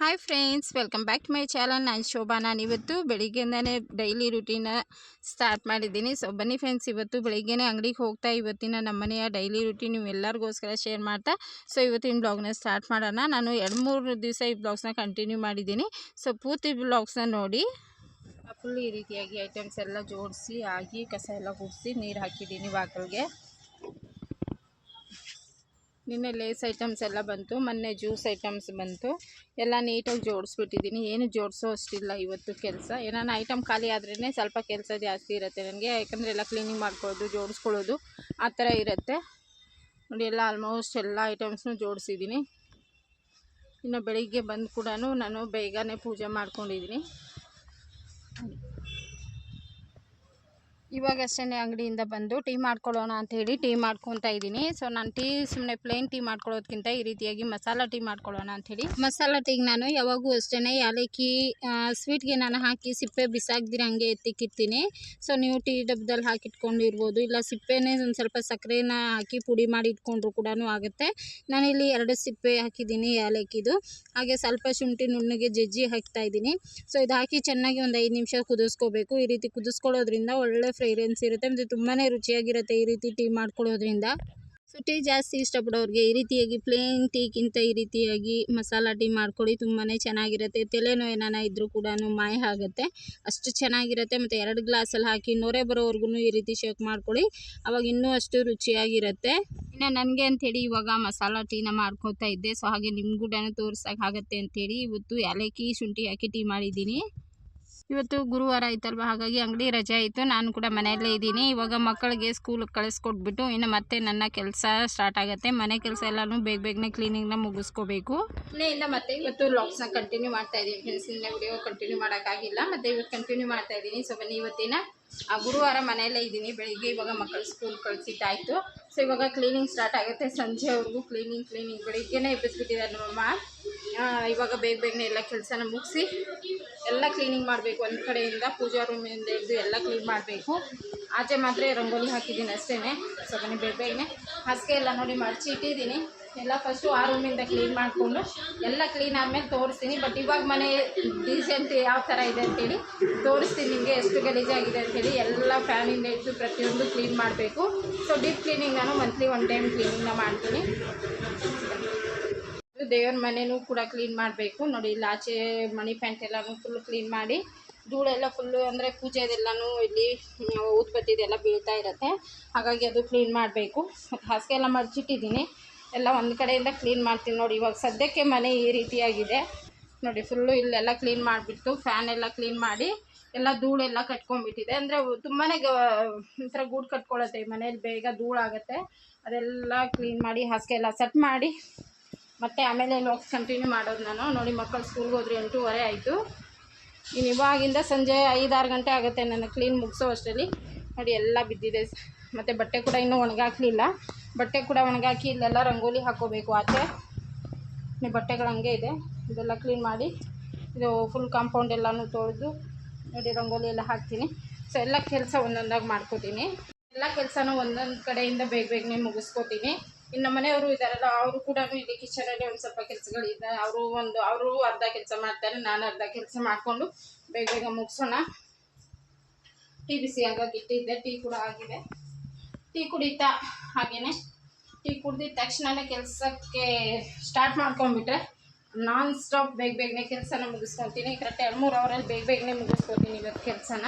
Hi friends welcome back to my channel ನಾನು ಶೋಭಾ. ನಾನು ಇವತ್ತು ಬೆಳಿಗ್ಗೆಯಿಂದನೇ ಡೈಲಿ ರುಟೀನ ಸ್ಟಾರ್ಟ್ ಮಾಡಿದ್ದೀನಿ. ಸೊ ಬನ್ನಿ ಫ್ರೆಂಡ್ಸ್ ಇವತ್ತು ಬೆಳಿಗ್ಗೆನೇ ಅಂಗಡಿಗೆ ಹೋಗ್ತಾ ಇವತ್ತಿನ ನಮ್ಮ ಮನೆಯ ಡೈಲಿ ರುಟೀನ್ ನೀವು ಎಲ್ಲರಿಗೋಸ್ಕರ ಶೇರ್ ಮಾಡ್ತಾ. ಸೊ ಇವತ್ತಿನ ಬ್ಲಾಗ್ನ ಸ್ಟಾರ್ಟ್ ಮಾಡೋಣ. ನಾನು ಎರಡು ಮೂರು ದಿವಸ ಈ ಬ್ಲಾಗ್ಸ್ನ ಕಂಟಿನ್ಯೂ ಮಾಡಿದ್ದೀನಿ. ಸೊ ಪೂರ್ತಿ ಬ್ಲಾಗ್ಸ್ನ ನೋಡಿ. ಫುಲ್ ಈ ರೀತಿಯಾಗಿ ಐಟಮ್ಸ್ ಎಲ್ಲ ಜೋಡಿಸಿ ಆಗಿ ಕಸ ಎಲ್ಲ ಗುಡಿಸಿ, ನೀರು ಹಾಕಿದ್ದೀನಿ ಬಾಕಲ್ಗೆ ನಿನ್ನೆ ಲೇಸ್ ಐಟಮ್ಸ್ ಎಲ್ಲ ಬಂತು, ಮೊನ್ನೆ ಜ್ಯೂಸ್ ಐಟಮ್ಸ್ ಬಂತು. ಎಲ್ಲ ನೀಟಾಗಿ ಜೋಡಿಸ್ಬಿಟ್ಟಿದ್ದೀನಿ. ಏನು ಜೋಡಿಸೋ ಅಷ್ಟಿಲ್ಲ ಇವತ್ತು ಕೆಲಸ. ಏನಾನ ಐಟಮ್ ಖಾಲಿ ಆದ್ರೇ ಸ್ವಲ್ಪ ಕೆಲಸ ಜಾಸ್ತಿ ಇರುತ್ತೆ ನನಗೆ. ಯಾಕಂದರೆ ಎಲ್ಲ ಕ್ಲೀನಿಂಗ್ ಮಾಡ್ಕೊಳ್ಳೋದು, ಜೋಡಿಸ್ಕೊಳ್ಳೋದು ಆ ಥರ ಇರುತ್ತೆ. ನೋಡಿ, ಎಲ್ಲ ಆಲ್ಮೋಸ್ಟ್ ಎಲ್ಲ ಐಟಮ್ಸ್ನು ಜೋಡಿಸಿದ್ದೀನಿ. ಇನ್ನು ಬೆಳಿಗ್ಗೆ ಬಂದು ಕೂಡ ನಾನು ಬೇಗನೆ ಪೂಜೆ ಮಾಡ್ಕೊಂಡಿದ್ದೀನಿ. ಇವಾಗಷ್ಟೇ ಅಂಗಡಿಯಿಂದ ಬಂದು ಟೀ ಮಾಡ್ಕೊಳ್ಳೋಣ ಹೇಳಿ ಟೀ ಮಾಡ್ಕೊತಾ ಇದ್ದೀನಿ. ಸೊ ನಾನು ಟೀ ಸುಮ್ಮನೆ ಪ್ಲೇನ್ ಟೀ ಮಾಡ್ಕೊಳ್ಳೋದಕ್ಕಿಂತ ಈ ರೀತಿಯಾಗಿ ಮಸಾಲ ಟೀ ಮಾಡ್ಕೊಳ್ಳೋಣ ಅಂಥೇಳಿ ಮಸಾಲ ಟೀಗೆ ನಾನು ಯಾವಾಗೂ ಅಷ್ಟೇ ಯಾಲಕ್ಕಿ ಸ್ವೀಟ್ಗೆ ನಾನು ಹಾಕಿ ಸಿಪ್ಪೆ ಬಿಸಾಕ್ದಿರ ಹಂಗೆ ಎತ್ತಿಕ್ಕಿರ್ತೀನಿ. ಸೊ ನೀವು ಟೀ ಡಬ್ಬದಲ್ಲಿ ಹಾಕಿಟ್ಕೊಂಡಿರ್ಬೋದು. ಇಲ್ಲ ಸಿಪ್ಪೆನೇ ಒಂದು ಸ್ವಲ್ಪ ಸಕ್ಕರೆನ ಹಾಕಿ ಪುಡಿ ಮಾಡಿ ಇಟ್ಕೊಂಡ್ರು ಕೂಡ ಆಗುತ್ತೆ. ನಾನಿಲ್ಲಿ ಎರಡು ಸಿಪ್ಪೆ ಹಾಕಿದ್ದೀನಿ ಯಾಲಕ್ಕಿದು. ಹಾಗೆ ಸ್ವಲ್ಪ ಶುಂಠಿ ನುಣ್ಣಗೆ ಜಜ್ಜಿ ಹಾಕ್ತಾ ಇದ್ದೀನಿ. ಸೊ ಇದು ಹಾಕಿ ಚೆನ್ನಾಗಿ ಒಂದು ಐದು ನಿಮಿಷ ಕುದಿಸ್ಕೋಬೇಕು. ಈ ರೀತಿ ಕುದಿಸ್ಕೊಳ್ಳೋದ್ರಿಂದ ಒಳ್ಳೆ ಫ್ರೇಗ್ರೆನ್ಸ್ ಇರುತ್ತೆ. ಮತ್ತು ತುಂಬಾ ರುಚಿಯಾಗಿರುತ್ತೆ ಈ ರೀತಿ ಟೀ ಮಾಡ್ಕೊಳ್ಳೋದ್ರಿಂದ. ಸೊ ಟೀ ಜಾಸ್ತಿ ಇಷ್ಟಪಡೋರಿಗೆ ಈ ರೀತಿಯಾಗಿ ಪ್ಲೇನ್ ಟೀಗಿಂತ ಈ ರೀತಿಯಾಗಿ ಮಸಾಲ ಟೀ ಮಾಡ್ಕೊಳ್ಳಿ. ತುಂಬಾ ಚೆನ್ನಾಗಿರುತ್ತೆ. ತಲೆನೋ ಏನಾನ ಇದ್ದರೂ ಕೂಡ ಮಾಯ ಆಗುತ್ತೆ. ಅಷ್ಟು ಚೆನ್ನಾಗಿರುತ್ತೆ. ಮತ್ತು ಎರಡು ಗ್ಲಾಸಲ್ಲಿ ಹಾಕಿ ನೊರೆ ಬರೋವರೆಗೂ ಈ ರೀತಿ ಶೇಕ್ ಮಾಡ್ಕೊಳ್ಳಿ. ಅವಾಗ ಇನ್ನೂ ಅಷ್ಟು ರುಚಿಯಾಗಿರುತ್ತೆ. ಇನ್ನು ನನಗೆ ಅಂಥೇಳಿ ಇವಾಗ ಮಸಾಲ ಟೀನ ಮಾಡ್ಕೋತಾ ಇದ್ದೆ. ಸೊ ಹಾಗೆ ನಿಮ್ಗೂ ತೋರ್ಸೋಕ್ಕಾಗತ್ತೆ ಅಂಥೇಳಿ ಇವತ್ತು ಏಲಕ್ಕಿ ಶುಂಠಿ ಹಾಕಿ ಟೀ ಮಾಡಿದ್ದೀನಿ. ಇವತ್ತು ಗುರುವಾರ ಆಯ್ತಲ್ವ? ಹಾಗಾಗಿ ಅಂಗಡಿ ರಜೆ ಆಯಿತು. ನಾನು ಕೂಡ ಮನೆಯಲ್ಲೇ ಇದ್ದೀನಿ. ಇವಾಗ ಮಕ್ಕಳಿಗೆ ಸ್ಕೂಲಿಗೆ ಕಳಿಸ್ಕೊಟ್ಬಿಟ್ಟು ಇನ್ನು ಮತ್ತೆ ನನ್ನ ಕೆಲಸ ಸ್ಟಾರ್ಟ್ ಆಗುತ್ತೆ. ಮನೆ ಕೆಲಸ ಎಲ್ಲನೂ ಬೇಗ ಬೇಗನೆ ಕ್ಲೀನಿಂಗ್ನ ಮುಗಿಸ್ಕೋಬೇಕು. ಮನೆಯಿಂದ ಮತ್ತೆ ಇವತ್ತು ಲಾಗ್ಸ್ನ ಕಂಟಿನ್ಯೂ ಮಾಡ್ತಾ ಇದ್ದೀನಿ ಫ್ರೆಂಡ್ಸ್ ನಿನ್ನೆ ವಿಡಿಯೋ ಕಂಟಿನ್ಯೂ ಮಾಡೋಕ್ಕಾಗಿಲ್ಲ ಮತ್ತೆ ಇವತ್ತು ಕಂಟಿನ್ಯೂ ಮಾಡ್ತಾ ಇದ್ದೀನಿ ಸೊ ಬನ್ನಿ ಇವತ್ತಿನ, ಆ, ಗುರುವಾರ ಮನೆಯಲ್ಲೇ ಇದ್ದೀನಿ. ಬೆಳಿಗ್ಗೆ ಇವಾಗ ಮಕ್ಕಳು ಸ್ಕೂಲ್ ಕಳಿಸಿದ್ದಾಯಿತು. ಸೊ ಇವಾಗ ಕ್ಲೀನಿಂಗ್ ಸ್ಟಾರ್ಟ್ ಆಗುತ್ತೆ. ಸಂಜೆವರೆಗೂ ಕ್ಲೀನಿಂಗ್ ಕ್ಲೀನಿಂಗ್ ಬೆಳಿಗ್ಗೆನೇ ಎಬ್ಬಿಸ್ಬಿಟ್ಟಿದ್ದಾರೆ ನಮ್ಮಮ್ಮ ಇವಾಗ ಬೇಗ ಬೇಗನೆ ಎಲ್ಲ ಕೆಲಸನ ಮುಗಿಸಿ ಎಲ್ಲ ಕ್ಲೀನಿಂಗ್ ಮಾಡಬೇಕು ಒಂದು ಕಡೆಯಿಂದ ಪೂಜಾ ರೂಮಿಂದ ಹಿಡಿದು ಎಲ್ಲ ಕ್ಲೀನ್ ಮಾಡಬೇಕು. ಆಚೆ ಮಾತ್ರ ರಂಗೋಲಿ ಹಾಕಿದ್ದೀನಿ ಅಷ್ಟೇ ಸೊ ಬನ್ನಿ ಬೇಗ ಬೇಗನೆ ಹಾಸಿಗೆ ಎಲ್ಲ ನೋಡಿ ಮಡಚಿ ಇಟ್ಟಿದ್ದೀನಿ ಎಲ್ಲ ಫಸ್ಟು ಆ ರೂಮಿಂದ ಕ್ಲೀನ್ ಮಾಡಿಕೊಂಡು ಎಲ್ಲ ಕ್ಲೀನ್ ಆದಮೇಲೆ ತೋರಿಸ್ತೀನಿ. ಬಟ್ ಇವಾಗ ಮನೆ ಡೀಸೆಂಟ್ ಯಾವ ಥರ ಇದೆ ಅಂತೇಳಿ ತೋರಿಸ್ತೀನಿ ನಿಮಗೆ ಎಷ್ಟು ಗಲೀಜಾಗಿದೆ ಅಂತೇಳಿ. ಎಲ್ಲ ಫ್ಯಾನಿಂದ ಇಟ್ಟು ಪ್ರತಿಯೊಂದು ಕ್ಲೀನ್ ಮಾಡಬೇಕು. ಸೊ ಡೀಪ್ ಕ್ಲೀನಿಂಗ್ ನಾನು ಮಂತ್ಲಿ ಒನ್ ಟೈಮ್ ಕ್ಲೀನಿಂಗ್ನ ಮಾಡ್ತೀನಿ. ದೇವ್ರ ಮನೆಯೂ ಕೂಡ ಕ್ಲೀನ್ ಮಾಡಬೇಕು. ನೋಡಿ, ಇಲ್ಲಿ ಆಚೆ ಮಣಿ ಪ್ಯಾಂಟ್ ಎಲ್ಲನೂ ಫುಲ್ ಕ್ಲೀನ್ ಮಾಡಿ, ಧೂಳೆಲ್ಲ ಫುಲ್ಲು ಅಂದರೆ ಪೂಜೆದೆಲ್ಲನೂ ಇಲ್ಲಿ ಊದ್ಬತ್ತಿದೆಲ್ಲ ಬೀಳ್ತಾ ಇರುತ್ತೆ. ಹಾಗಾಗಿ ಅದು ಕ್ಲೀನ್ ಮಾಡಬೇಕು. ಮತ್ತು ಹಾಸಿಗೆ ಎಲ್ಲ ಮಡಚಿಟ್ಟಿದ್ದೀನಿ. ಎಲ್ಲ ಒಂದು ಕಡೆಯಿಂದ ಕ್ಲೀನ್ ಮಾಡ್ತೀನಿ. ನೋಡಿ, ಇವಾಗ ಸದ್ಯಕ್ಕೆ ಮನೆ ಈ ರೀತಿಯಾಗಿದೆ. ನೋಡಿ ಫುಲ್ಲು ಇಲ್ಲೆಲ್ಲ ಕ್ಲೀನ್ ಮಾಡಿಬಿಟ್ಟು ಫ್ಯಾನ್ ಎಲ್ಲ ಕ್ಲೀನ್ ಮಾಡಿ, ಎಲ್ಲ ಧೂಳೆಲ್ಲ ಕಟ್ಕೊಂಡ್ಬಿಟ್ಟಿದೆ. ಅಂದರೆ ತುಂಬಾ ಒಂಥರ ಗೂಡು ಕಟ್ಕೊಳ್ಳುತ್ತೆ ಮನೇಲಿ, ಬೇಗ ಧೂಳಾಗುತ್ತೆ. ಅದೆಲ್ಲ ಕ್ಲೀನ್ ಮಾಡಿ, ಹಾಸಿಗೆ ಎಲ್ಲ ಸೆಟ್ ಮಾಡಿ ಮತ್ತು ಆಮೇಲೆ ಲಾಕ್ಸ್ ಕಂಟಿನ್ಯೂ ಮಾಡೋದು ನಾನು. ನೋಡಿ ಮಕ್ಕಳು ಸ್ಕೂಲ್ಗೆ ಹೋದ್ರೆ ಎಂಟೂವರೆ ಆಯಿತು. ಇನ್ನು ಇವಾಗಿಂದ ಸಂಜೆ ಐದಾರು ಗಂಟೆ ಆಗುತ್ತೆ ನನ್ನ ಕ್ಲೀನ್ ಮುಗಿಸೋ ಅಷ್ಟರಲ್ಲಿ. ನೋಡಿ ಎಲ್ಲ ಬಿದ್ದಿದೆ. ಮತ್ತು ಬಟ್ಟೆ ಕೂಡ ಇನ್ನೂ ಒಣಗಾಕಲಿಲ್ಲ. ಬಟ್ಟೆ ಕೂಡ ಒಣಗಾಕಿ ಇಲ್ಲೆಲ್ಲ ರಂಗೋಲಿ ಹಾಕೋಬೇಕು ಆಚೆ. ಬಟ್ಟೆಗಳು ಹಂಗೆ ಇದೆ. ಇದೆಲ್ಲ ಕ್ಲೀನ್ ಮಾಡಿ ಇದು ಫುಲ್ ಕಾಂಪೌಂಡ್ ಎಲ್ಲನೂ ತೊಳೆದು ನೋಡಿ ರಂಗೋಲಿ ಎಲ್ಲ ಹಾಕ್ತೀನಿ. ಸೊ ಎಲ್ಲ ಕೆಲಸ ಒಂದೊಂದಾಗಿ ಮಾಡ್ಕೋತೀನಿ. ಎಲ್ಲ ಕೆಲಸನೂ ಒಂದೊಂದು ಕಡೆಯಿಂದ ಬೇಗ ಬೇಗನೆ ಮುಗಿಸ್ಕೋತೀನಿ. ಇನ್ನು ಮನೆಯವರು ಇದ್ದಾರಲ್ಲ ಅವರು ಕೂಡ ಇಲ್ಲಿ ಕಿಚನಲ್ಲಿ ಒಂದು ಸ್ವಲ್ಪ ಕೆಲಸಗಳಿದೆ ಅವರು ಒಂದು, ಅವರು ಅರ್ಧ ಕೆಲಸ ಮಾಡ್ತಾರೆ, ನಾನು ಅರ್ಧ ಕೆಲಸ ಮಾಡಿಕೊಂಡು ಬೇಗ ಬೇಗ ಮುಗಿಸೋಣ. ಟೀ ಬಿಸಿ ಆಗಾಗಿ ಇಟ್ಟಿದ್ದೆ ಟೀ ಕೂಡ ಆಗಿದೆ. ಟೀ ಕುಡಿತಾ ಹಾಗೇನೆ. ಟೀ ಕುಡ್ದಿದ ತಕ್ಷಣನೇ ಕೆಲಸಕ್ಕೆ ಸ್ಟಾರ್ಟ್ ಮಾಡ್ಕೊಂಡ್ಬಿಟ್ರೆ ನಾನ್ ಸ್ಟಾಪ್ ಬೇಗ ಬೇಗನೆ ಕೆಲಸನ ಮುಗಿಸ್ಕೊತೀನಿ ಕರೆಕ್ಟ್ ಎರಡು ಮೂರು ಅವರಲ್ಲಿ ಬೇಗ ಬೇಗನೆ ಮುಗಿಸ್ಕೊತೀನಿ ಇವತ್ತು ಕೆಲಸನ.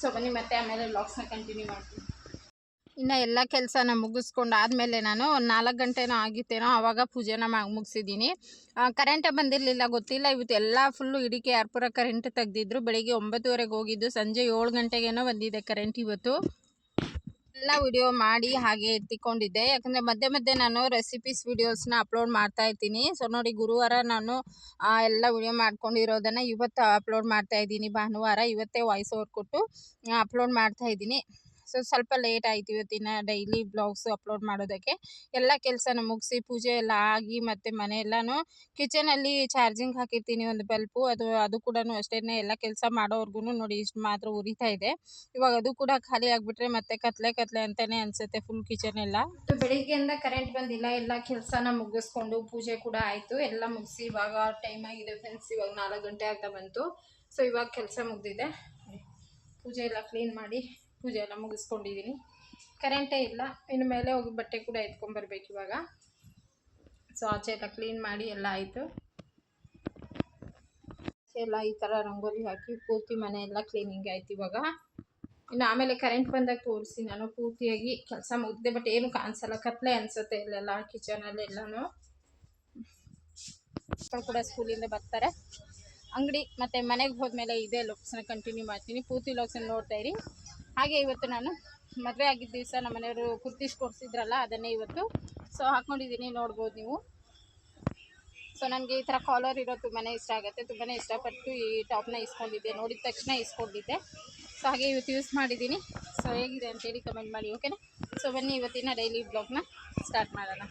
ಸೊ ಬನ್ನಿ ಮತ್ತೆ ಆಮೇಲೆ ಲಾಕ್ಸ್ನ ಕಂಟಿನ್ಯೂ ಮಾಡ್ತೀನಿ. ಇನ್ನು ಎಲ್ಲ ಕೆಲಸನ ಮುಗಿಸ್ಕೊಂಡು ಆದಮೇಲೆ ನಾನು ಒಂದು ನಾಲ್ಕು ಗಂಟೆನೋ ಆಗಿತ್ತೇನೋ ಆವಾಗ ಪೂಜೆನ ಮಾಡಿ ಮುಗಿಸಿದ್ದೀನಿ. ಕರೆಂಟೇ ಬಂದಿರಲಿಲ್ಲ, ಗೊತ್ತಿಲ್ಲ. ಇವತ್ತು ಎಲ್ಲ ಫುಲ್ಲು ಇಡಿಕೆ ಅರ್ಪುರ ಕರೆಂಟ್ ತೆಗೆದಿದ್ರು. ಬೆಳಿಗ್ಗೆ ಒಂಬತ್ತುವರೆಗೆ ಹೋಗಿದ್ದು. ಸಂಜೆ ಏಳು ಗಂಟೆಗೇನೋ ಬಂದಿದೆ ಕರೆಂಟ್ ಇವತ್ತು. ಎಲ್ಲ ವಿಡಿಯೋ ಮಾಡಿ ಹಾಗೆ ಎತ್ತಿಕೊಂಡಿದ್ದೆ. ಯಾಕಂದರೆ ಮಧ್ಯೆ ಮಧ್ಯೆ ನಾನು ರೆಸಿಪೀಸ್ ವಿಡಿಯೋಸ್ನ ಅಪ್ಲೋಡ್ ಮಾಡ್ತಾ ಇದ್ದೀನಿ ಸೊ, ನೋಡಿ, ಗುರುವಾರ ನಾನು ಎಲ್ಲ ವಿಡಿಯೋ ಮಾಡ್ಕೊಂಡಿರೋದನ್ನು ಇವತ್ತು ಅಪ್ಲೋಡ್ ಮಾಡ್ತಾ ಇದ್ದೀನಿ. ಭಾನುವಾರ ಇವತ್ತೇ ವಾಯ್ಸ್ ಓವರ್ ಕೊಟ್ಟು ಅಪ್ಲೋಡ್ ಮಾಡ್ತಾ ಇದ್ದೀನಿ. ಸೊ ಸ್ವಲ್ಪ ಲೇಟ್ ಆಯಿತು ಇವತ್ತಿನ ಡೈಲಿ ಬ್ಲಾಗ್ಸ್ ಅಪ್ಲೋಡ್ ಮಾಡೋದಕ್ಕೆ. ಎಲ್ಲ ಕೆಲಸನ ಮುಗಿಸಿ ಪೂಜೆ ಎಲ್ಲ ಆಗಿ ಮತ್ತು ಮನೆ ಎಲ್ಲನೂ ಕಿಚನಲ್ಲಿ ಚಾರ್ಜಿಂಗ್ ಹಾಕಿರ್ತೀನಿ ಒಂದು ಬಲ್ಪು. ಅದು ಅದು ಕೂಡ ಅಷ್ಟೇ ಎಲ್ಲ ಕೆಲಸ ಮಾಡೋವರೆಗೂ ನೋಡಿ ಇಷ್ಟು ಮಾತ್ರ ಉರಿತಾ ಇದೆ. ಇವಾಗ ಅದು ಕೂಡ ಖಾಲಿ ಆಗಿಬಿಟ್ರೆ ಮತ್ತೆ ಕತ್ಲೆ ಕತ್ಲೆ ಅಂತಲೇ ಅನಿಸುತ್ತೆ ಫುಲ್ ಕಿಚನ್ ಎಲ್ಲ. ಬೆಳಿಗ್ಗೆಯಿಂದ ಕರೆಂಟ್ ಬಂದಿಲ್ಲ. ಎಲ್ಲ ಕೆಲಸನ ಮುಗಿಸ್ಕೊಂಡು ಪೂಜೆ ಕೂಡ ಆಯಿತು. ಎಲ್ಲ ಮುಗಿಸಿ ಇವಾಗ ಟೈಮ್ ಆಗಿದೆ ಫ್ರೆಂಡ್ಸ್ ಇವಾಗ ನಾಲ್ಕು ಗಂಟೆ ಆಗ್ತಾ ಬಂತು. ಸೊ ಇವಾಗ ಕೆಲಸ ಮುಗಿದಿದೆ. ಪೂಜೆ ಎಲ್ಲ ಕ್ಲೀನ್ ಮಾಡಿ. ಪೂಜೆ ಎಲ್ಲ ಮುಗಿಸ್ಕೊಂಡಿದ್ದೀನಿ ಕರೆಂಟೇ ಇಲ್ಲ. ಇನ್ನು ಮೇಲೆ ಹೋಗಿ ಬಟ್ಟೆ ಕೂಡ ಎತ್ಕೊಂಡ್ಬರ್ಬೇಕು ಇವಾಗ. ಸೊ ಆಚೆ ಎಲ್ಲ ಕ್ಲೀನ್ ಮಾಡಿ ಎಲ್ಲ ಆಯಿತು. ಎಲ್ಲ ಈ ಥರ ರಂಗೋಲಿ ಹಾಕಿ ಪೂರ್ತಿ ಮನೆ ಎಲ್ಲ ಕ್ಲೀನಿಂಗ್ ಆಯ್ತು ಇವಾಗ. ಇನ್ನು ಆಮೇಲೆ ಕರೆಂಟ್ ಬಂದಾಗ ತೋರಿಸಿ ನಾನು ಪೂರ್ತಿಯಾಗಿ ಕೆಲಸ ಮುಗಿದೆ ಬಟ್ ಏನು ಕಾಣಿಸಲ್ಲ. ಕತ್ಲೆ ಅನಿಸುತ್ತೆ ಇಲ್ಲೆಲ್ಲ ಕಿಚನಲ್ಲೆಲ್ಲನೂ ಮಕ್ಕಳು ಕೂಡ ಸ್ಕೂಲಿಂದ ಬರ್ತಾರೆ. ಅಂಗಡಿ ಮತ್ತು ಮನೆಗೆ ಹೋದ್ಮೇಲೆ ಇದೇ ಲುಕ್ಸ್ನ ಕಂಟಿನ್ಯೂ ಮಾಡ್ತೀನಿ. ಪೂರ್ತಿ ಲುಕ್ಸನ್ನ ನೋಡ್ತಾ ಇರಿ. ಹಾಗೆ ಇವತ್ತು ನಾನು ಮದುವೆ ಆಗಿದ್ದ ದಿವಸ ನಮ್ಮ ಮನೆಯವರು ಕುರ್ತೀಸ್ ಕೊಡಿಸಿದ್ರಲ್ಲ ಅದನ್ನೇ ಇವತ್ತು. ಸೊ ಹಾಕ್ಕೊಂಡಿದ್ದೀನಿ ನೋಡ್ಬೋದು ನೀವು. ಸೊ ನನಗೆ ಈ ಥರ ಕಾಲರ್ ಇರೋದು ತುಂಬಾ ಇಷ್ಟ ಆಗುತ್ತೆ. ತುಂಬಾ ಇಷ್ಟಪಟ್ಟು ಈ ಟಾಪ್ನ ಇಸ್ಕೊಂಡಿದ್ದೆ. ನೋಡಿದ ತಕ್ಷಣ ಇಸ್ಕೊಂಡಿದ್ದೆ. ಸೊ ಹಾಗೆ ಇವತ್ತು ಯೂಸ್ ಮಾಡಿದ್ದೀನಿ. ಸೊ ಹೇಗಿದೆ ಅಂತೇಳಿ ಕಮೆಂಟ್ ಮಾಡಿ ಓಕೆನಾ ಸೊ ಬನ್ನಿ, ಇವತ್ತಿನ ಡೈಲಿ ಬ್ಲಾಗ್ನ ಸ್ಟಾರ್ಟ್ ಮಾಡೋಣ.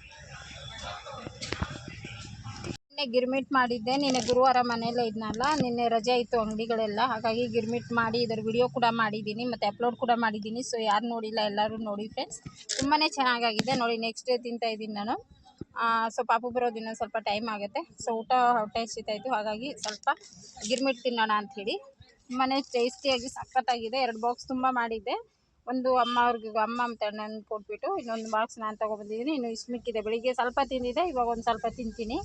ನಿನ್ನೆ ಗಿರ್ಮಿಟ್ ಮಾಡಿದ್ದೆ. ನಿನ್ನೆ ಗುರುವಾರ ಮನೇಲೇ ಇದ್ನಲ್ಲ, ನಿನ್ನೆ ರಜೆ ಇತ್ತು ಅಂಗಡಿಗಳೆಲ್ಲ. ಹಾಗಾಗಿ ಗಿರ್ಮಿಟ್ ಮಾಡಿ ಇದರ ವಿಡಿಯೋ ಕೂಡ ಮಾಡಿದ್ದೀನಿ, ಮತ್ತು ಅಪ್ಲೋಡ್ ಕೂಡ ಮಾಡಿದ್ದೀನಿ. ಸೊ ಯಾರು ನೋಡಿಲ್ಲ ಎಲ್ಲರೂ ನೋಡಿ ಫ್ರೆಂಡ್ಸ್ ತುಂಬಾ ಚೆನ್ನಾಗಾಗಿದೆ. ನೋಡಿ ನೆಕ್ಸ್ಟ್ ಡೇ ತಿಂತಾ ಇದ್ದೀನಿ ನಾನು. ಸೊ, ಪಾಪು ಇನ್ನೊಂದು ಸ್ವಲ್ಪ ಟೈಮ್ ಆಗುತ್ತೆ. ಸೊ ಊಟ ಹೊಟ್ಟೆ ಇತ್ತು. ಹಾಗಾಗಿ ಸ್ವಲ್ಪ ಗಿರ್ಮಿಟ್ ತಿನ್ನೋಣ ಅಂಥೇಳಿ. ತುಂಬಾ ಟೇಸ್ಟಿಯಾಗಿ ಸಖತ್ತಾಗಿದೆ. ಎರಡು ಬಾಕ್ಸ್ ತುಂಬ ಮಾಡಿದ್ದೆ. ಒಂದು ಅಮ್ಮ ಅವ್ರಿಗೆ, ಅಮ್ಮ ಅಂತ ನನ್ನ ಕೊಟ್ಬಿಟ್ಟು ಇನ್ನೊಂದು ಬಾಕ್ಸ್ ನಾನು ತೊಗೊಬಂದಿದ್ದೀನಿ ಇನ್ನು ಇಷ್ಟು ಮಿಕ್ಕಿದೆ. ಬೆಳಿಗ್ಗೆ ಸ್ವಲ್ಪ ತಿಂದಿದ್ದೆ, ಇವಾಗ ಒಂದು ಸ್ವಲ್ಪ ತಿಂತೀನಿ.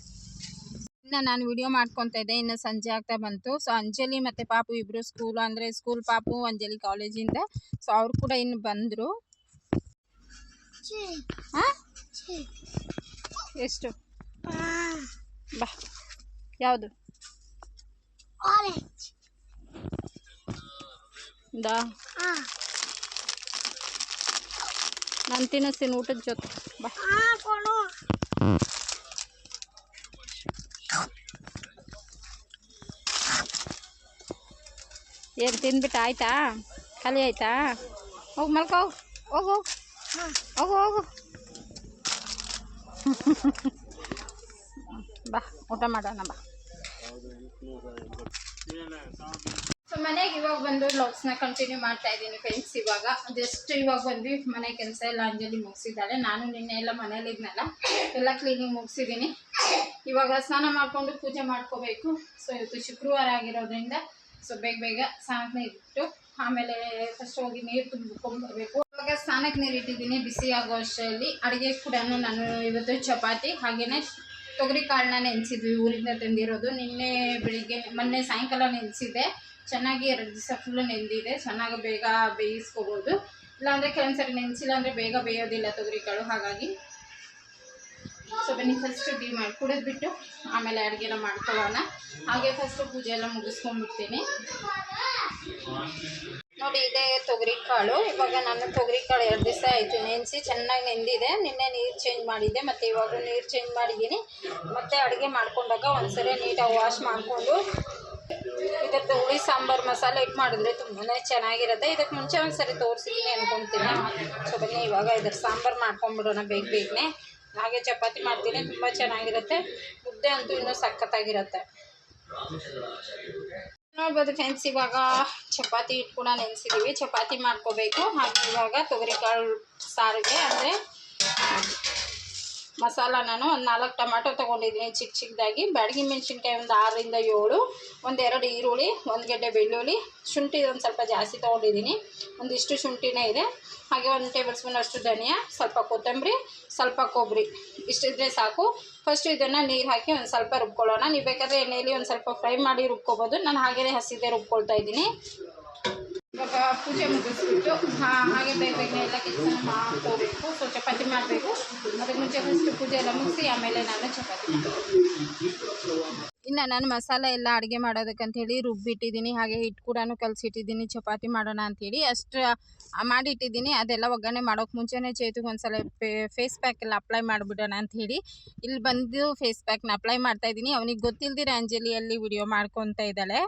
ಇನ್ನು ನಾನು ವಿಡಿಯೋ ಮಾಡ್ಕೊತಾ ಇದ್ದೆ. ಇನ್ನು ಸಂಜೆ ಆಗ್ತಾ ಬಂತು. ಸೊ ಅಂಜಲಿ ಮತ್ತು ಪಾಪು ಇಬ್ಬರು ಸ್ಕೂಲ್ ಅಂದರೆ ಸ್ಕೂಲ್ ಪಾಪು, ಅಂಜಲಿ ಕಾಲೇಜಿಂದ ಸೊ ಅವ್ರು ಕೂಡ ಇನ್ನು ಬಂದರು. ಎಷ್ಟು? ಬಾ. ಯಾವುದು. ನಾನು ತಿನ್ನಿಸ್ತೀನಿ ಊಟದ ಜೊತೆ. ಬಾ Ah, ಕೊಡು ಏನು ತಿಂದ್ಬಿಟ್ಟು ಆಯ್ತಾ? ಖಾಲಿ ಆಯ್ತಾ? ಹೋಗಿ ಮಲ್ಕೋ, ಹೋಗು. ಹೋಗು ಹೋಗು. ಬಾ, ಊಟ ಮಾಡೋಣ, ಬಾ. ಸೊ ಮನೆಗೆ ಇವಾಗ ಬಂದು ಬ್ಲಾಗ್ಸ್ನ ಕಂಟಿನ್ಯೂ ಮಾಡ್ತಾ ಇದ್ದೀನಿ ಫ್ರೆಂಡ್ಸ್ ಇವಾಗ. ಜಸ್ಟ್ ಇವಾಗ ಬಂದು ಮನೆ ಕೆಲಸ ಎಲ್ಲ ಅಂಜಲಿ ಮುಗಿಸಿದ್ದಾಳೆ ನಾನು ನಿನ್ನೆ ಎಲ್ಲ ಮನೇಲಿದ್ನಲ್ಲ ಎಲ್ಲ ಕ್ಲೀನಿಂಗ್ ಮುಗಿಸಿದ್ದೀನಿ. ಇವಾಗ ಸ್ನಾನ ಮಾಡಿಕೊಂಡು ಪೂಜೆ ಮಾಡ್ಕೋಬೇಕು. ಸೊ ಇವತ್ತು ಶುಕ್ರವಾರ ಆಗಿರೋದ್ರಿಂದ ಸೊ ಬೇಗ ಬೇಗ ಸ್ನಾನಕ್ಕೆ ಇಟ್ಟು ಆಮೇಲೆ ಫಸ್ಟ್ ಹೋಗಿ ನೀರು ತುಂಬಿಕೊಂಡ್ಬರ್ಬೇಕು ಇವಾಗ ಸ್ನಾನಕ್ಕೆ ನೀರು ಇಟ್ಟಿದ್ದೀನಿ, ಬಿಸಿ ಆಗೋ ಅಷ್ಟರಲ್ಲಿ. ಅಡುಗೆ ಕೂಡ ನಾನು ಇವತ್ತು ಚಪಾತಿ ಹಾಗೆಯೇ ತೊಗರಿ ಕಾಳನ್ನ ನೆನೆಸಿದ್ವಿ, ಊರಿಂದ ತಂದಿರೋದು. ನಿನ್ನೆ ಬೆಳಿಗ್ಗೆ, ಮೊನ್ನೆ ಸಾಯಂಕಾಲ ನೆನೆಸಿದ್ದೆ. ಚೆನ್ನಾಗಿ ಎರಡು ದಿವಸ ಫುಲ್ಲು ನೆಂದಿದೆ. ಚೆನ್ನಾಗಿ ಬೇಗ ಬೇಯಿಸ್ಕೋಬೋದು. ಇಲ್ಲಾಂದರೆ ಕೆಲವೊಂದ್ಸರಿ ನೆನೆಸಿಲ್ಲ ಅಂದರೆ ಬೇಗ ಬೇಯೋದಿಲ್ಲ ತೊಗರಿ ಕಾಳು, ಹಾಗಾಗಿ. ಸೊ ಬನ್ನಿ ಫಸ್ಟ್ ಟೀ ಮಾಡಿ ಕುಡಿದ್ಬಿಟ್ಟು ಆಮೇಲೆ ಅಡುಗೆನ ಮಾಡ್ಕೊಳ್ಳೋಣ. ಹಾಗೆ ಫಸ್ಟು ಪೂಜೆ ಎಲ್ಲ ಮುಗಿಸ್ಕೊಂಡ್ಬಿಡ್ತೀನಿ. ನೋಡಿ, ಇದೇ ತೊಗರಿ ಕಾಳು ಇವಾಗ ನಾನು ತೊಗರಿ ಕಾಳು ಎರಡು ದಿವಸ ಆಯಿತು. ನೆನೆಸಿ ಚೆನ್ನಾಗಿ ನೆಂದಿದೆ. ನಿನ್ನೆ ನೀರು ಚೇಂಜ್ ಮಾಡಿದ್ದೆ. ಮತ್ತು ಇವಾಗ ನೀರು ಚೇಂಜ್ ಮಾಡಿದ್ದೀನಿ. ಮತ್ತು ಅಡುಗೆ ಮಾಡ್ಕೊಂಡಾಗ ಒಂದ್ಸರಿ ನೀಟಾಗಿ ವಾಶ್ ಮಾಡಿಕೊಂಡು ಇದಕ್ಕೆ ಹುಳಿ, ಸಾಂಬಾರು, ಮಸಾಲೆ ಇಟ್ಟು ಮಾಡಿದ್ರೆ ತುಂಬಾ ಚೆನ್ನಾಗಿರುತ್ತೆ. ಇದಕ್ಕೆ ಮುಂಚೆ ಒಂದ್ಸರಿ ತೋರಿಸಿದ್ದೀನಿ ಅನ್ಕೊತೀನಿ. ಸೊ ಬನ್ನಿ, ಇವಾಗ ಇದ್ರ ಸಾಂಬಾರು ಮಾಡ್ಕೊಂಬಿಡೋಣ ಬೇಗ ಬೇಗನೆ. ಹಾಗೆ ಚಪಾತಿ ಮಾಡ್ತೀನಿ, ತುಂಬ ಚೆನ್ನಾಗಿರುತ್ತೆ. ಮುದ್ದೆ ಅಂತೂ ಇನ್ನೂ ಸಖತ್ತಾಗಿರುತ್ತೆ. ನೋಡ್ಬೋದು ಫ್ರೆಂಡ್ಸ್ ಇವಾಗ ಚಪಾತಿ ಕೂಡ ನೆನೆಸಿದ್ದೀವಿ ಚಪಾತಿ ಮಾಡ್ಕೋಬೇಕು. ಹಾಗೆ ಇವಾಗ ತೊಗರಿಕಾಳು ಸಾರಿಗೆ ಅಂದರೆ ಮಸಾಲ ನಾನು ಒಂದು ನಾಲ್ಕು ಟೊಮಾಟೊ ತೊಗೊಂಡಿದ್ದೀನಿ ಚಿಕ್ಕ ಚಿಕ್ಕದಾಗಿ ಬ್ಯಾಡಗಿ ಮೆಣಸಿನ್ಕಾಯಿ ಒಂದು ಆರರಿಂದ ಏಳು ಒಂದೆರಡು ಈರುಳ್ಳಿ, ಒಂದು ಗೆಡ್ಡೆ ಬೆಳ್ಳುಳ್ಳಿ. ಶುಂಠಿ ಒಂದು ಸ್ವಲ್ಪ ಜಾಸ್ತಿ ತೊಗೊಂಡಿದ್ದೀನಿ. ಒಂದಿಷ್ಟು ಶುಂಠಿನೇ ಇದೆ. ಹಾಗೆ ಒಂದು ಟೇಬಲ್ ಸ್ಪೂನ್ ಅಷ್ಟು ಧನಿಯಾ, ಸ್ವಲ್ಪ ಕೊತ್ತಂಬರಿ, ಸ್ವಲ್ಪ ಕೊಬ್ಬರಿ ಇಷ್ಟಿದ್ರೆ ಸಾಕು. ಫಸ್ಟು ಇದನ್ನು ನೀರು ಹಾಕಿ ಒಂದು ಸ್ವಲ್ಪ ರುಬ್ಕೊಳ್ಳೋಣ. ನೀವು ಬೇಕಾದರೆ ಎಣ್ಣೆಯಲ್ಲಿ ಒಂದು ಸ್ವಲ್ಪ ಫ್ರೈ ಮಾಡಿ ರುಬ್ಕೊಬೋದು. ನಾನು ಹಾಗೆಯೇ ಹಸಿದೆ ರುಬ್ಕೊಳ್ತಾ ಇದ್ದೀನಿ. ಇವಾಗ ಪೂಜೆ ಮುಗಿಸ್ಬಿಟ್ಟು ಹಾಗೆ ಬೇಗ ಬೇಗ ಎಲ್ಲ ಕೆಲಸ ಮಾಡ್ಕೋಬೇಕು. ಸೊ ಚಪಾತಿ ಮಾಡಬೇಕು. ಅದಕ್ಕೆ ಮುಂಚೆ ಫಸ್ಟ್ ಪೂಜೆ ಎಲ್ಲ ಮುಗಿಸಿ, ಆಮೇಲೆ ನಾನು ಚಪಾತಿ ಇನ್ನು ನಾನು ಮಸಾಲೆ ಎಲ್ಲ ಅಡುಗೆ ಮಾಡೋದಕ್ಕಂತ ಹೇಳಿ ರುಬ್ಬಿಟ್ಟಿದ್ದೀನಿ. ಹಾಗೆ ಹಿಟ್ಟು ಕೂಡ ಕಲಸಿಟ್ಟಿದ್ದೀನಿ. ಚಪಾತಿ ಮಾಡೋಣ ಅಂಥೇಳಿ ಅಷ್ಟು ಮಾಡಿಟ್ಟಿದ್ದೀನಿ. ಅದೆಲ್ಲ ಒಗ್ಗರಣೆ ಮಾಡೋಕೆ ಮುಂಚೆನೇ ಚೇತುಗೆ ಒಂದ್ಸಲ ಫೇಸ್ ಪ್ಯಾಕ್ ಎಲ್ಲ ಅಪ್ಲೈ ಮಾಡಿಬಿಡೋಣ ಅಂಥೇಳಿ ಇಲ್ಲಿ ಬಂದು ಫೇಸ್ ಪ್ಯಾಕ್ನ ಅಪ್ಲೈ ಮಾಡ್ತಾ ಇದ್ದೀನಿ. ಅವನಿಗೆ ಗೊತ್ತಿಲ್ದಿರ ಅಂಜಲಿಯಲ್ಲಿ ವಿಡಿಯೋ ಮಾಡ್ಕೊತಾ ಇದ್ದಾಳೆ.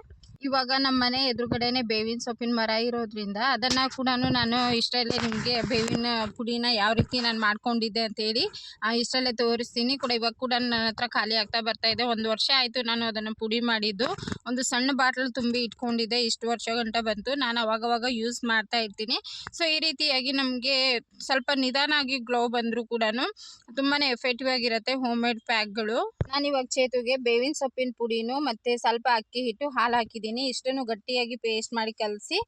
ಇವಾಗ ನಮ್ಮ ಮನೆ ಎದುರುಗಡೆನೆ ಬೇವಿನ ಸೊಪ್ಪಿನ ಮರ ಇರೋದ್ರಿಂದ ಅದನ್ನ ಕೂಡ ನಾನು ಇಷ್ಟರಲ್ಲೇ ನಿಮಗೆ ಬೇವಿನ ಪುಡಿನ ಯಾವ ರೀತಿ ನಾನು ಮಾಡ್ಕೊಂಡಿದ್ದೆ ಅಂತೇಳಿ ಆ, ಇಷ್ಟರಲ್ಲೇ ತೋರಿಸ್ತೀನಿ. ಕೂಡ ಇವಾಗ ಕೂಡ ನನ್ನ ಹತ್ರ ಖಾಲಿ ಆಗ್ತಾ ಬರ್ತಾ ಇದೆ. ಒಂದು ವರ್ಷ ಆಯಿತು ನಾನು ಅದನ್ನ ಪುಡಿ ಮಾಡಿದ್ದು. ಒಂದು ಸಣ್ಣ ಬಾಟ್ಲ್ ತುಂಬಿ ಇಟ್ಕೊಂಡಿದ್ದೆ. ಇಷ್ಟು ವರ್ಷ ಗಂಟ ಬಂತು. ನಾನು ಅವಾಗವಾಗ ಯೂಸ್ ಮಾಡ್ತಾ ಇರ್ತೀನಿ. ಸೊ ಈ ರೀತಿಯಾಗಿ ನಮಗೆ ಸ್ವಲ್ಪ ನಿಧಾನ ಆಗಿ ಗ್ಲೋ ಬಂದರೂ ಕೂಡ ತುಂಬಾ ಎಫೆಕ್ಟಿವ್ ಆಗಿರುತ್ತೆ ಹೋಮ್ ಮೇಡ್ ಪ್ಯಾಕ್ಗಳು ನಾನು ಇವಾಗ ಚೇತುಗೆ ಬೇವಿನ ಸೊಪ್ಪಿನ ಪುಡಿನು ಮತ್ತೆ ಸ್ವಲ್ಪ ಅಕ್ಕಿ ಹಿಟ್ಟು ಹಾಲು ಹಾಕಿದ್ದೀನಿ. ಇಷ್ಟನ್ನು ಗಟ್ಟಿಯಾಗಿ ಪೇಸ್ಟ್ ಮಾಡಿ ಕಲಸಿ,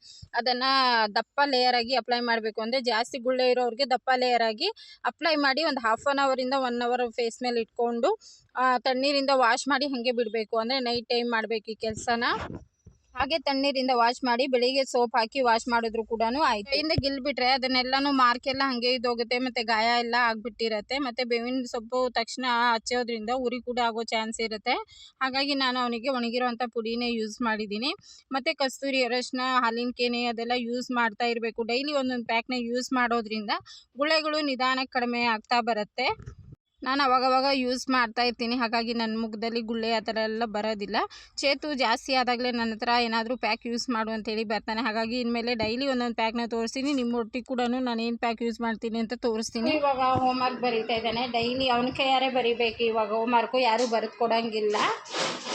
ಅದನ್ನು ದಪ್ಪ ಲೇಯರ್ ಆಗಿ ಅಪ್ಲೈ ಮಾಡಬೇಕು. ಅಂದರೆ ಜಾಸ್ತಿ ಗುಳ್ಳೆ ಇರೋರಿಗೆ ದಪ್ಪ ಲೇಯರ್ ಆಗಿ ಅಪ್ಲೈ ಮಾಡಿ ಒಂದು ಹಾಫ್ ಆನ್ ಅವರಿಂದ ಒನ್ ಅವರ್ ಫೇಸ್ ಮೇಲೆ ಇಟ್ಕೊಂಡು ತಣ್ಣೀರಿಂದ ವಾಶ್ ಮಾಡಿ ಹಾಗೆ ಬಿಡಬೇಕು. ಅಂದರೆ ನೈಟ್ ಟೈಮ್ ಮಾಡಬೇಕು ಈ ಕೆಲಸನ. ಹಾಗೆ ತಣ್ಣೀರಿಂದ ವಾಶ್ ಮಾಡಿ ಬೆಳಿಗ್ಗೆ ಸೋಪ್ ಹಾಕಿ ವಾಶ್ ಮಾಡಿದ್ರು ಕೂಡ ಆಯ್ತು. ಕೈಯಿಂದ ಗಿಲ್ಬಿಟ್ರೆ ಅದನ್ನೆಲ್ಲಾನು ಮಾರ್ಕ್ ಎಲ್ಲ ಹಂಗೆ ಇದೋಗುತ್ತೆ ಮತ್ತೆ ಗಾಯ ಎಲ್ಲ ಆಗ್ಬಿಟ್ಟಿರತ್ತೆ, ಮತ್ತೆ ಬೇವಿನ ಸೊಪ್ಪು ತಕ್ಷಣ ಹಚ್ಚೋದ್ರಿಂದ ಉರಿ ಕೂಡ ಆಗೋ ಚಾನ್ಸ್ ಇರುತ್ತೆ. ಹಾಗಾಗಿ ನಾನು ಅವನಿಗೆ ಒಣಗಿರೋಂಥ ಪುಡಿನೇ ಯೂಸ್ ಮಾಡಿದ್ದೀನಿ. ಮತ್ತೆ ಕಸ್ತೂರಿ ಅರಶಿನ, ಹಾಲಿನ ಕೆನೆ ಅದೆಲ್ಲ ಯೂಸ್ ಮಾಡ್ತಾ ಇರಬೇಕು. ಡೈಲಿ ಒಂದೊಂದು ಪ್ಯಾಕ್ನ ಯೂಸ್ ಮಾಡೋದ್ರಿಂದ ಗುಳೆಗಳು ನಿಧಾನಕ್ಕೆ ಕಡಿಮೆ ಆಗ್ತಾ ಬರುತ್ತೆ. ನಾನು ಅವಾಗವಾಗ ಯೂಸ್ ಮಾಡ್ತಾ ಇರ್ತೀನಿ. ಹಾಗಾಗಿ ನನ್ನ ಮುಖದಲ್ಲಿ ಗುಳ್ಳೆ ಆ ಥರ ಎಲ್ಲ ಬರೋದಿಲ್ಲ. ಚೇತು ಜಾಸ್ತಿ ಆದಾಗಲೇ ನನ್ನ ಹತ್ರ ಏನಾದರೂ ಪ್ಯಾಕ್ ಯೂಸ್ ಮಾಡು ಅಂತೇಳಿ ಬರ್ತಾನೆ. ಹಾಗಾಗಿ ಇನ್ಮೇಲೆ ಡೈಲಿ ಒಂದೊಂದು ಪ್ಯಾಕ್ನ ತೋರಿಸ್ತೀನಿ. ನಿಮ್ಮ ಒಟ್ಟಿಗೆ ಕೂಡ ನಾನು ಏನು ಪ್ಯಾಕ್ ಯೂಸ್ ಮಾಡ್ತೀನಿ ಅಂತ ತೋರಿಸ್ತೀನಿ. ಇವಾಗ ಹೋಮ್ವರ್ಕ್ ಬರೀತಾ ಇದ್ದಾನೆ. ಡೈಲಿ ಅವನ ಕೈಯಾರೆ ಬರೀಬೇಕು. ಇವಾಗ ಹೋಮ್ವರ್ಕು ಯಾರೂ ಬರೆದು ಕೊಡೋಂಗಿಲ್ಲ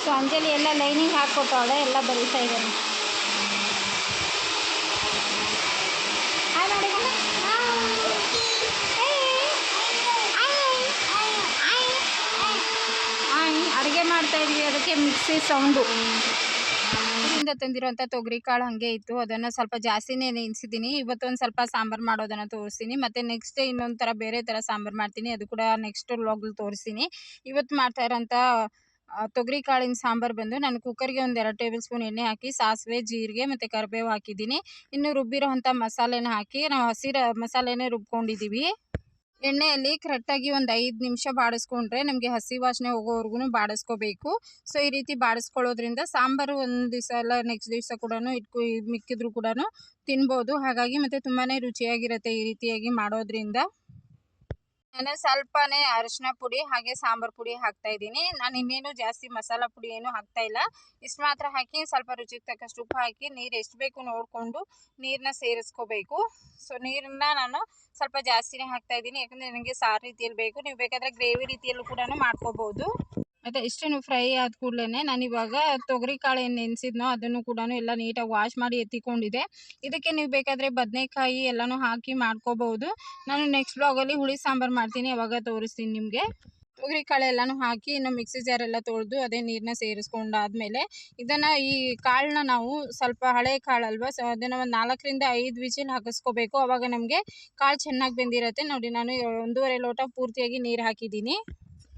ಸೊ ಅಂಜಲಿ ಎಲ್ಲ ಲೈನಿಂಗ್ ಹಾಕ್ಕೊಟ್ಟವಳೆ ಎಲ್ಲ ಬರೀತಾ ಇದ್ದಾನೆ ಹಾಯ್ ಮಾಡಿ ಹಾಯ್ ಮಾಡ್ತಾ ಇದ್ವಿ, ಅದಕ್ಕೆ ಮಿಕ್ಸಿ ಸೌಂಡು. ಊರಿಂದ ತಂದಿರೋಂಥ ತೊಗರಿ ಕಾಳು ಹಾಗೆ ಇತ್ತು, ಅದನ್ನು ಸ್ವಲ್ಪ ಜಾಸ್ತಿನೇ ನೆನೆಸಿದ್ದೀನಿ. ಇವತ್ತೊಂದು ಸ್ವಲ್ಪ ಸಾಂಬಾರು ಮಾಡೋದನ್ನು ತೋರಿಸ್ತೀನಿ. ಮತ್ತು ನೆಕ್ಸ್ಟ್ ಇನ್ನೊಂದು ಥರ ಬೇರೆ ಥರ ಸಾಂಬಾರು ಮಾಡ್ತೀನಿ, ಅದು ಕೂಡ ನೆಕ್ಸ್ಟ್ ವ್ಲಾಗಲ್ಲಿ ತೋರಿಸ್ತೀನಿ. ಇವತ್ತು ಮಾಡ್ತಾ ಇರೋಂಥ ತೊಗರಿ ಕಾಳಿನ ಸಾಂಬಾರು ಬಂದು ನಾನು ಕುಕ್ಕರ್ಗೆ ಒಂದು ಎರಡು ಟೇಬಲ್ ಸ್ಪೂನ್ ಎಣ್ಣೆ ಹಾಕಿ, ಸಾಸಿವೆ, ಜೀರಿಗೆ ಮತ್ತು ಕರಿಬೇವು ಹಾಕಿದ್ದೀನಿ. ಇನ್ನು ರುಬ್ಬಿರೋ ಅಂಥ ಮಸಾಲೆನ ಹಾಕಿ, ನಾವು ಹಸಿರ ಮಸಾಲೆನೇ ರುಬ್ಕೊಂಡಿದ್ದೀವಿ ಎಣ್ಣೆಯಲ್ಲಿ ಕರೆಕ್ಟಾಗಿ ಒಂದು ಐದು ನಿಮಿಷ ಬಾಡಿಸ್ಕೊಂಡ್ರೆ ನಮಗೆ ಹಸಿ ವಾಸನೆ ಹೋಗೋವರೆಗೂ ಬಾಡಿಸ್ಕೋಬೇಕು. ಸೊ ಈ ರೀತಿ ಬಾಡಿಸ್ಕೊಳ್ಳೋದ್ರಿಂದ ಸಾಂಬಾರು ಒಂದು ದಿವಸ ಎಲ್ಲ ನೆಕ್ಸ್ಟ್ ದಿವಸ ಕೂಡ ಇಟ್ಕೊ ಮಿಕ್ಕಿದ್ರು ಕೂಡ ತಿನ್ಬೋದು. ಹಾಗಾಗಿ ಮತ್ತು ತುಂಬಾ ರುಚಿಯಾಗಿರುತ್ತೆ ಈ ರೀತಿಯಾಗಿ ಮಾಡೋದ್ರಿಂದ. ನಾನು ಸ್ವಲ್ಪನೇ ಅರಿಶಿನ ಪುಡಿ ಹಾಗೆ ಸಾಂಬಾರ್ ಪುಡಿ ಹಾಕ್ತಾ ಇದ್ದೀನಿ. ನಾನು ಇನ್ನೇನು ಜಾಸ್ತಿ ಮಸಾಲ ಪುಡಿ ಏನು ಹಾಕ್ತಾ ಇಲ್ಲ. ಇಷ್ಟು ಮಾತ್ರ ಹಾಕಿ ಸ್ವಲ್ಪ ರುಚಿಗೆ ತಕ್ಕಷ್ಟು ಉಪ್ಪು ಹಾಕಿ ನೀರು ಎಷ್ಟು ಬೇಕು ನೋಡಿಕೊಂಡು ನೀರನ್ನ ಸೇರಿಸ್ಕೋಬೇಕು. ಸೊ ನೀರನ್ನ ನಾನು ಸ್ವಲ್ಪ ಜಾಸ್ತಿನೇ ಹಾಕ್ತಾ ಇದ್ದೀನಿ. ಯಾಕಂದರೆ ನನಗೆ ಸಾರು ರೀತಿಯಲ್ಲಿ ಬೇಕು. ನೀವು ಬೇಕಾದರೆ ಗ್ರೇವಿ ರೀತಿಯಲ್ಲೂ ಕೂಡ ಮಾಡ್ಕೋಬೋದು. ಮತ್ತು ಇಷ್ಟನ್ನು ಫ್ರೈ ಆದ ಕೂಡಲೇ ನಾನು ಇವಾಗ ತೊಗರಿ ಕಾಳು ಏನು ನೆನೆಸಿದ್ನೋ ಅದನ್ನು ಕೂಡ ಎಲ್ಲ ನೀಟಾಗಿ ವಾಶ್ ಮಾಡಿ ಎತ್ತಿಕೊಂಡಿದೆ ಇದಕ್ಕೆ ನೀವು ಬೇಕಾದರೆ ಬದನೆಕಾಯಿ ಎಲ್ಲನೂ ಹಾಕಿ ಮಾಡ್ಕೋಬಹುದು. ನಾನು ನೆಕ್ಸ್ಟ್ ಬ್ಲಾಗಲ್ಲಿ ಹುಳಿ ಸಾಂಬಾರು ಮಾಡ್ತೀನಿ, ಅವಾಗ ತೋರಿಸ್ತೀನಿ ನಿಮಗೆ. ತೊಗರಿ ಕಾಳು ಎಲ್ಲನೂ ಹಾಕಿ ಇನ್ನು ಮಿಕ್ಸಿ ಜಾರೆಲ್ಲ ತೊಳೆದು ಅದೇ ನೀರನ್ನ ಸೇರಿಸ್ಕೊಂಡಾದ್ಮೇಲೆ ಇದನ್ನು ಈ ಕಾಳನ್ನ ನಾವು ಸ್ವಲ್ಪ ಹಳೆ ಕಾಳಲ್ವಾ ಸೊ ಅದನ್ನು ಒಂದು ನಾಲ್ಕರಿಂದ ಐದು ವಿಜಿಲ್ ಹಾಕಿಸ್ಕೋಬೇಕು. ಅವಾಗ ನಮಗೆ ಕಾಳು ಚೆನ್ನಾಗಿ ಬೆಂದಿರುತ್ತೆ. ನೋಡಿ, ನಾನು ಒಂದೂವರೆ ಲೋಟ ಪೂರ್ತಿಯಾಗಿ ನೀರು ಹಾಕಿದ್ದೀನಿ.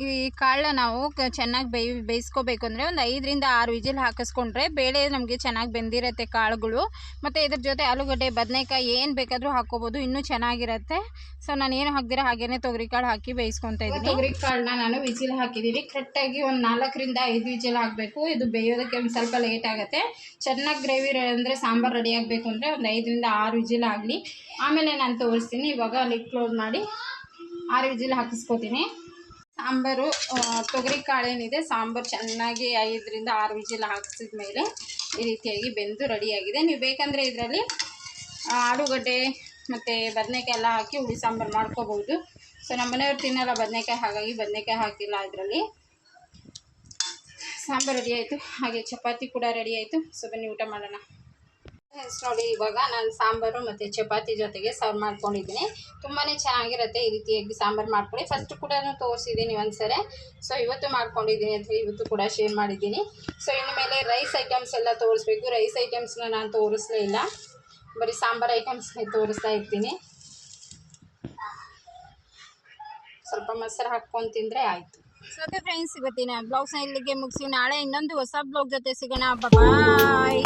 ಈ ಕಾಳನ್ನ ನಾವು ಚೆನ್ನಾಗಿ ಬೇಯ್ ಬೇಯಿಸ್ಕೋಬೇಕು ಅಂದರೆ ಒಂದು ಐದರಿಂದ ಆರು ವಿಜಿಲ್ ಹಾಕಿಸ್ಕೊಂಡ್ರೆ ಬೇಳೆ ನಮಗೆ ಚೆನ್ನಾಗಿ ಬೆಂದಿರುತ್ತೆ ಕಾಳುಗಳು. ಮತ್ತು ಇದ್ರ ಜೊತೆ ಆಲೂಗಡ್ಡೆ ಬದನೆಕಾಯಿ ಏನು ಬೇಕಾದರೂ ಹಾಕ್ಕೋಬೋದು ಇನ್ನೂ ಚೆನ್ನಾಗಿರುತ್ತೆ. ಸೊ ನಾನು ಏನು ಹಾಕ್ದಿರ ಹಾಗೇ ತೊಗರಿ ಕಾಳು ಹಾಕಿ ಬೇಯಿಸ್ಕೊತ ಇದ್ದೀನಿ. ತೊಗರಿ ಕಾಳನ್ನ ನಾನು ವಿಜಿಲ್ ಹಾಕಿದ್ದೀನಿ. ಕರೆಕ್ಟಾಗಿ ಒಂದು ನಾಲ್ಕರಿಂದ ಐದು ವಿಜಿಲ್ ಹಾಕಬೇಕು. ಇದು ಬೇಯೋದಕ್ಕೆ ಒಂದು ಸ್ವಲ್ಪ ಲೇಟ್ ಆಗುತ್ತೆ. ಚೆನ್ನಾಗಿ ಗ್ರೇವಿ ಅಂದರೆ ಸಾಂಬಾರು ರೆಡಿ ಆಗಬೇಕು ಅಂದರೆ ಒಂದು ಐದರಿಂದ ಆರು ವಿಜಿಲ್ ಆಗಲಿ. ಆಮೇಲೆ ನಾನು ತೋರಿಸ್ತೀನಿ. ಇವಾಗ ಅಲ್ಲಿ ಕ್ಲೋಸ್ ಮಾಡಿ ಆರು ವಿಜಿಲ್ ಹಾಕಿಸ್ಕೋತೀನಿ. ಸಾಂಬಾರು ತೊಗರಿ ಕಾಳೇನಿದೆ, ಸಾಂಬಾರು ಚೆನ್ನಾಗಿ ಐದರಿಂದ ಆರು ವಿಜಿಲ್ ಹಾಕಿಸಿದ ಮೇಲೆ ಈ ರೀತಿಯಾಗಿ ಬೆಂದು ರೆಡಿಯಾಗಿದೆ. ನೀವು ಬೇಕಂದರೆ ಇದರಲ್ಲಿ ಆಲೂಗಡ್ಡೆ ಮತ್ತು ಬದನೆಕಾಯಿ ಎಲ್ಲ ಹಾಕಿ ಹುಳಿ ಸಾಂಬಾರು ಮಾಡ್ಕೋಬೋದು ಸೊ, ನಮ್ಮ ಮನೆಯವ್ರು ತಿನ್ನಲ್ಲ ಬದನೆಕಾಯಿ, ಹಾಗಾಗಿ ಬದನೆಕಾಯಿ ಹಾಕಿಲ್ಲ ಇದರಲ್ಲಿ. ಸಾಂಬಾರು ರೆಡಿ ಆಯಿತು. ಹಾಗೆ ಚಪಾತಿ ಕೂಡ ರೆಡಿ ಆಯಿತು. ಸೊ, ಬನ್ನಿ ಊಟ ಮಾಡೋಣ. Friends, ನೋಡಿ ಇವಾಗ ನಾನು ಸಾಂಬಾರು ಮತ್ತು ಚಪಾತಿ ಜೊತೆಗೆ ಸರ್ವ್ ಮಾಡ್ಕೊಂಡಿದ್ದೀನಿ. ತುಂಬಾ ಚೆನ್ನಾಗಿರುತ್ತೆ ಈ ರೀತಿಯಾಗಿ ಸಾಂಬಾರು ಮಾಡ್ಕೊಳ್ಳಿ. ಫಸ್ಟ್ ಕೂಡ ತೋರಿಸಿದ್ದೀನಿ ಒಂದ್ಸರಿ. ಸೊ ಇವತ್ತು ಮಾಡ್ಕೊಂಡಿದ್ದೀನಿ ಅಂತ ಇವತ್ತು ಕೂಡ ಶೇರ್ ಮಾಡಿದ್ದೀನಿ. ಸೊ ಇನ್ನು ಮೇಲೆ ರೈಸ್ ಐಟಮ್ಸ್ ಎಲ್ಲ ತೋರಿಸ್ಬೇಕು. ರೈಸ್ ಐಟಮ್ಸ್ನ ನಾನು ತೋರಿಸ್ಲೇ ಇಲ್ಲ. ಬರೀ ಸಾಂಬಾರು ಐಟಮ್ಸ್ನೇ ತೋರಿಸ್ತಾ ಇರ್ತೀನಿ. ಸ್ವಲ್ಪ ಮೊಸರು ಹಾಕ್ಕೊಂಡು ತಿಂದರೆ ಆಯಿತು. ಸೊ ಓಕೆ ಫ್ರೆಂಡ್ಸ್ ಇವತ್ತಿನ ಬ್ಲೌಸ್ನ ಇಲ್ಲಿಗೆ ಮುಗಿಸಿ. ನಾಳೆ ಇನ್ನೊಂದು ಹೊಸ ಬ್ಲಾಗ್ ಜೊತೆ ಸಿಗೋಣ. ಬಾಯ್